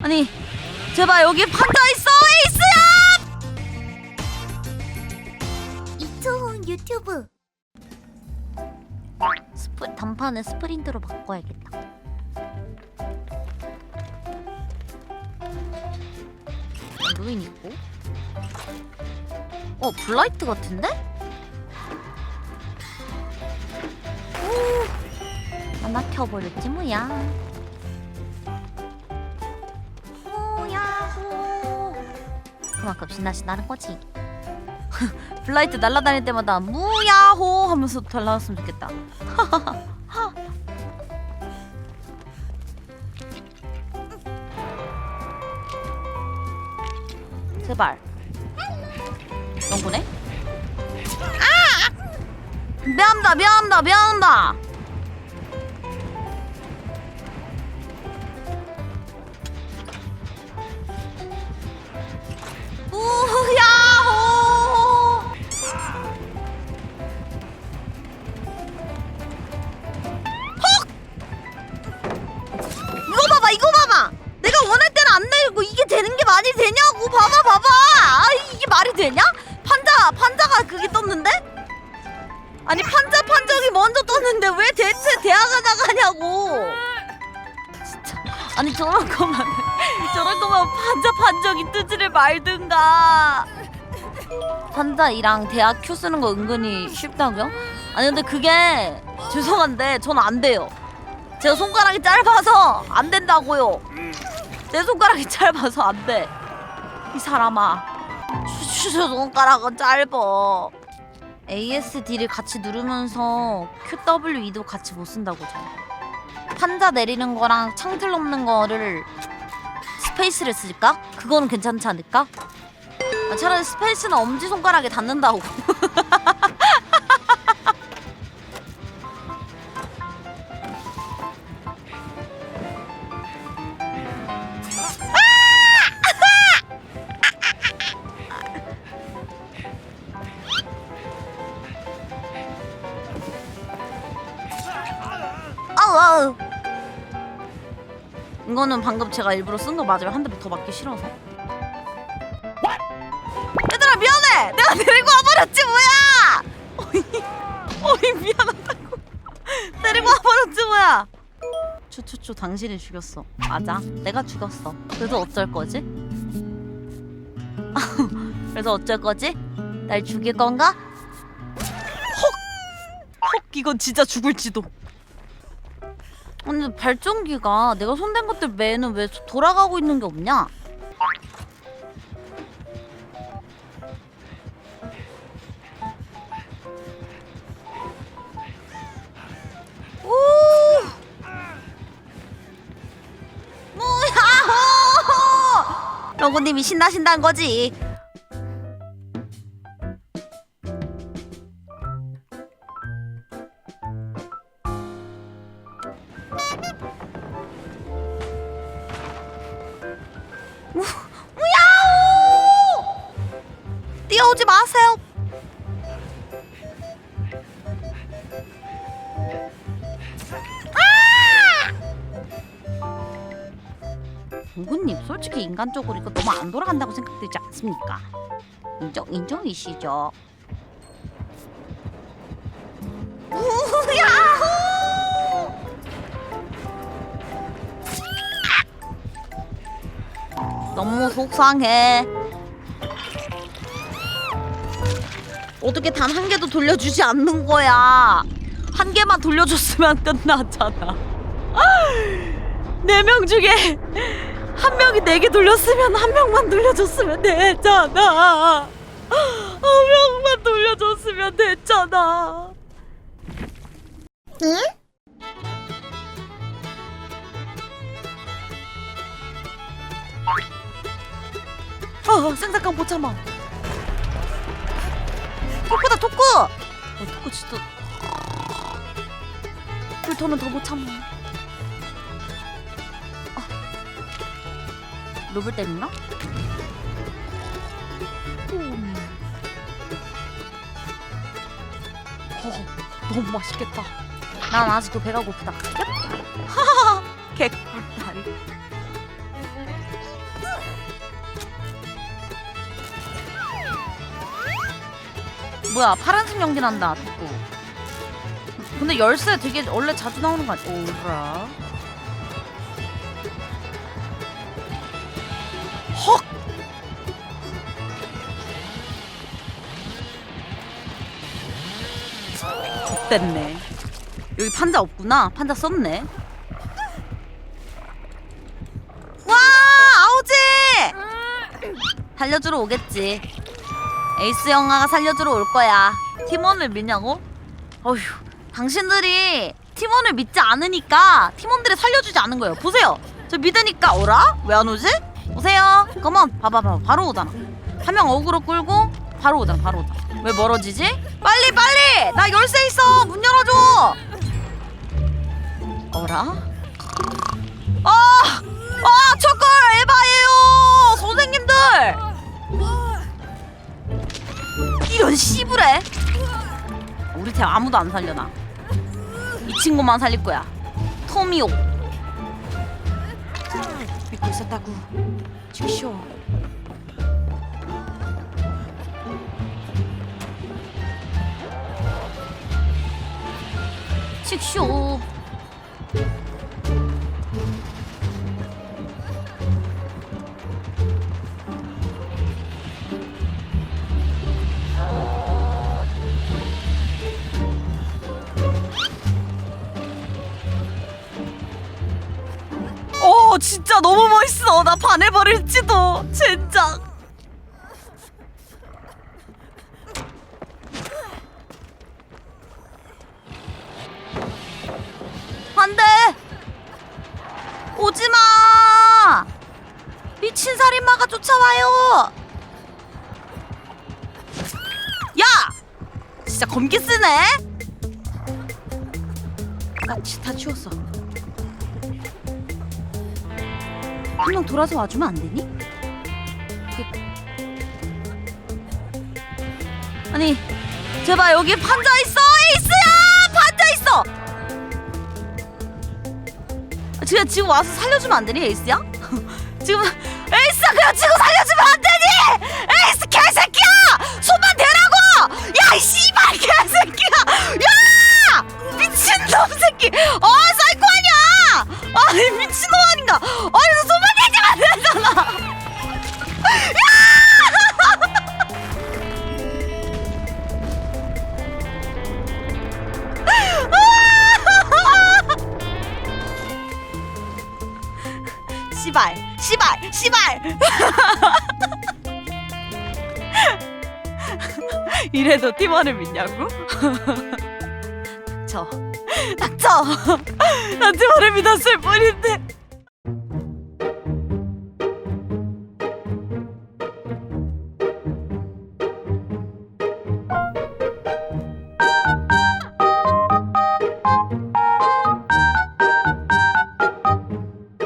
아니 제발 여기 판자 있어 에이스야! 이초훈 유튜브 스프 단판을 스프린트로 바꿔야겠다. 루인 있고. 어 블라이트 같은데? 오 하나 켜버렸지 뭐야. 그만큼 신나신다는 거지. 블라이트 날아다닐 때마다 무야호 하면서 달라왔으면 좋겠다. 제발. 영구네? 아! 미안합니다, 미안합니다, 미안합니다. 우야호! 이거 봐봐 이거 봐봐 내가 원할 때는 안 내리고 이게 되는 게 말이 되냐고 봐봐 봐봐 아 이게 말이 되냐? 판자 판자가 그게 떴는데? 아니 판자 판정이 먼저 떴는데 왜 대체 대화가 나가냐고 진짜 아니 저런 거만 저런 거만 판자 판정이 뜨지를 말든가 판자이랑 대화 큐 쓰는 거 은근히 쉽다고요? 아니 근데 그게 죄송한데 전 안 돼요 제가 손가락이 짧아서 안 된다고요. 내 손가락이 짧아서 안 돼. 이 사람아. 슈슈 손가락은 짧어. ASD를 같이 누르면서 QWE도 같이 못 쓴다고 저. 판자 내리는 거랑 창틀 넘는 거를 스페이스를 쓸까? 그거는 괜찮지 않을까? 아, 차라리 스페이스는 엄지 손가락에 닿는다고. 아우. 이거는 방금 제가 일부러 쓴 거 맞아요. 한 대 더 맞기 싫어서. 얘들아 미안해. 내가 데리고 와버렸지 뭐야. 어이 어이 미안하다고. 데리고 와버렸지 뭐야. 추추추 당신이 죽였어. 맞아. 내가 죽였어. 그래서 어쩔 거지? 그래서 어쩔 거지? 날 죽일 건가? 헉! 헉 이건 진짜 죽을지도. 근데 발전기가 내가 손댄 것들 매는 왜 돌아가고 있는 게 없냐? 영구님이 신나신다는 거지. 뛰어오지 마세요. 동근님 솔직히 인간적으로 이거 너무 안 돌아간다고 생각되지 않습니까? 인정 인정이시죠? 우야 너무 속상해. 어떻게 단 한 개도 돌려주지 않는 거야? 한 개만 돌려줬으면 끝나잖아. 네 명 중에 한 명이 네 개 돌렸으면 한 명만 돌려줬으면 됐잖아. 한 명만 돌려줬으면 됐잖아. 응? 아, 생각한 못 참아. 토크다 토크. 어, 토크 진짜. 불토는 더 못 참아. 아. 로블 때문나? 음. 어, 너무 맛있겠다. 난 아직도 배가 고프다. 얍. 하하하. 개꿀 다리. 뭐야 파란색 연기 난다 듣고 근데 열쇠 되게 원래 자주 나오는 거 같아 오라. 헉! 됐네. 여기 판자 없구나. 판자 썼네. 와 아우지! 살려주러 오겠지 에이스 영화가 살려주러 올 거야. 팀원을 믿냐고? 어휴, 당신들이 팀원을 믿지 않으니까 팀원들이 살려주지 않은 거예요. 보세요. 저 믿으니까 오라? 왜 안 오지? 오세요. 컴온. 봐봐, 봐봐. 바로 오잖아. 한 명 어그로 끌고 바로 오잖아. 바로 오잖아. 왜 멀어지지? 빨리, 빨리! 나 열쇠 있어! 문 열어줘! 어라? 아! 아! 첫걸 에바예요! 선생님들! 이런 씨부래 우리 팀 아무도 안 살려나? 이 친구만 살릴 거야. 토미오. 믿고 있었다고. 즉쇼 즉쇼 진짜 너무 멋있어. 나 반해버릴지도. 진짜. 안 돼 오지 마! 미친 살인마가 쫓아와요! 야! 진짜 검기 쓰네? 나다 치웠어 한명 돌아서 와주면 안 되니? 이게- 아니 제발 여기 판자 있어! 에이스야 판자 있어! 지금 지금 와서 살려주면 안 되니 에이스야? 지금 에이스야 그냥 지금 살려주면 안 되니! 에이스 개새끼야! 손만 대라고! 야이 씨발 개새끼야! 야! 미친놈 새끼! 어 씨발 씨발 씨발. 이래도 팀원을 믿냐고? 닥쳐. 닥쳐. 난 팀원을 믿었을 뿐인데